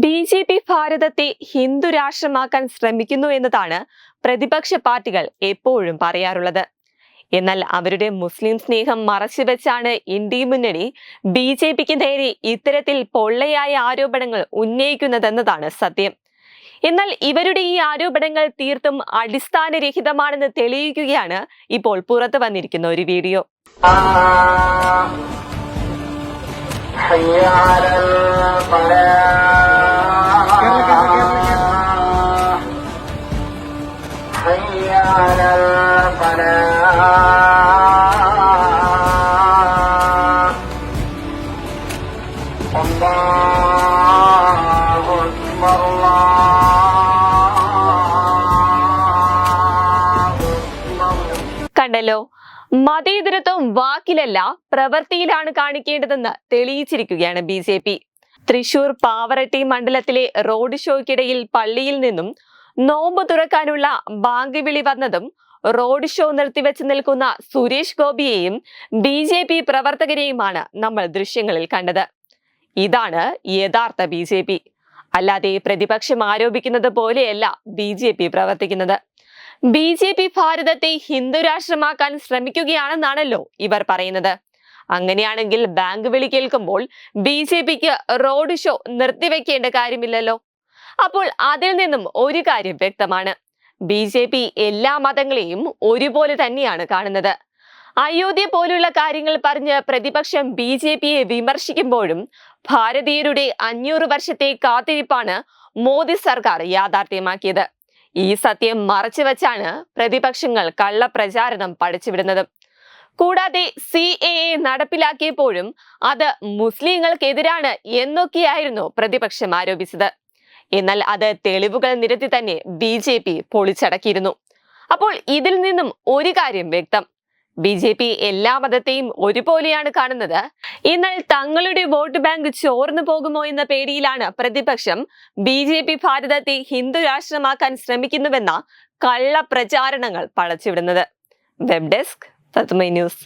B J P ഭാരതത്തെ ഹിന്ദു രാഷ്ട്രമാക്കാൻ ശ്രമിക്കുന്നു എന്നതാണ് പ്രതിപക്ഷ പാർട്ടികൾ എപ്പോഴും പറയാറുള്ളത്. എന്നാൽ അവരുടെ മുസ്ലിം സ്നേഹം മറച്ചുവെച്ചാണ് ഇന്ത്യ മുന്നണി ബി ജെ പിക്ക് നേരെ ഇത്തരത്തിൽ പൊള്ളയായ ആരോപണങ്ങൾ ഉന്നയിക്കുന്നതെന്നതാണ് സത്യം. എന്നാൽ ഇവരുടെ ഈ ആരോപണങ്ങൾ തീർത്തും അടിസ്ഥാനരഹിതമാണെന്ന് തെളിയിക്കുകയാണ് ഇപ്പോൾ പുറത്തു വന്നിരിക്കുന്ന ഒരു വീഡിയോ. കണ്ടല്ലോ. മതേതരത്വം വാക്കിലല്ല പ്രവൃത്തിയിലാണ് കാണിക്കേണ്ടതെന്ന് തെളിയിച്ചിരിക്കുകയാണ് B J P. Thrissur Pavaratti മണ്ഡലത്തിലെ റോഡ് ഷോയ്ക്കിടയിൽ പള്ളിയിൽ നിന്നും നോമ്പ് തുറക്കാനുള്ള ബാങ്ക് വിളി വന്നതും റോഡ് ഷോ നിർത്തിവെച്ച് നിൽക്കുന്ന സുരേഷ് ഗോപിയെയും ബി ജെ പി പ്രവർത്തകരെയുമാണ് നമ്മൾ ദൃശ്യങ്ങളിൽ കണ്ടത്. ഇതാണ് യഥാർത്ഥ ബി ജെ പി. അല്ലാതെ പ്രതിപക്ഷം ആരോപിക്കുന്നത് പോലെയല്ല ബി ജെ പി പ്രവർത്തിക്കുന്നത്. ബി ജെ പി ഭാരതത്തെ ഹിന്ദു രാഷ്ട്രമാക്കാൻ ശ്രമിക്കുകയാണെന്നാണല്ലോ ഇവർ പറയുന്നത്. അങ്ങനെയാണെങ്കിൽ ബാങ്ക് വിളി കേൾക്കുമ്പോൾ ബി ജെ പിക്ക് റോഡ് ഷോ നിർത്തിവെക്കേണ്ട കാര്യമില്ലല്ലോ. അപ്പോൾ അതിൽ നിന്നും ഒരു കാര്യം വ്യക്തമാണ്. ബി ജെ പി എല്ലാ മതങ്ങളെയും ഒരുപോലെ തന്നെയാണ് കാണുന്നത്. അയോധ്യ പോലുള്ള കാര്യങ്ങൾ പറഞ്ഞ് പ്രതിപക്ഷം ബി ജെ പിയെ വിമർശിക്കുമ്പോഴും ഭാരതീയരുടെ അഞ്ഞൂറ് വർഷത്തെ കാത്തിരിപ്പാണ് മോദി സർക്കാർ യാഥാർത്ഥ്യമാക്കിയത്. ഈ സത്യം മറച്ചു വച്ചാണ് പ്രതിപക്ഷങ്ങൾ കള്ളപ്രചാരണം പഠിച്ചുവിടുന്നത് കൂടാതെ സി എ എ നടപ്പിലാക്കിയപ്പോഴും അത് മുസ്ലിങ്ങൾക്കെതിരാണ് എന്നൊക്കെയായിരുന്നു പ്രതിപക്ഷം ആരോപിച്ചത്. എന്നാൽ അത് തെളിവുകൾ നിരത്തി തന്നെ ബി ജെ പി പൊളിച്ചടക്കിയിരുന്നു. അപ്പോൾ ഇതിൽ നിന്നും ഒരു കാര്യം വ്യക്തം. ബി ജെ പി എല്ലാ മതത്തെയും ഒരുപോലെയാണ് കാണുന്നത്. എന്നാൽ തങ്ങളുടെ വോട്ട് ബാങ്ക് ചോർന്നു പോകുമോ എന്ന പേടിയിലാണ് പ്രതിപക്ഷം ബി ജെ പി ഭാരതത്തെ ഹിന്ദു രാഷ്ട്രമാക്കാൻ ശ്രമിക്കുന്നുവെന്ന കള്ള പ്രചാരണങ്ങൾ പളച്ചുവിടുന്നത് വെബ് ഡെസ്ക് തത്മൈ ന്യൂസ്.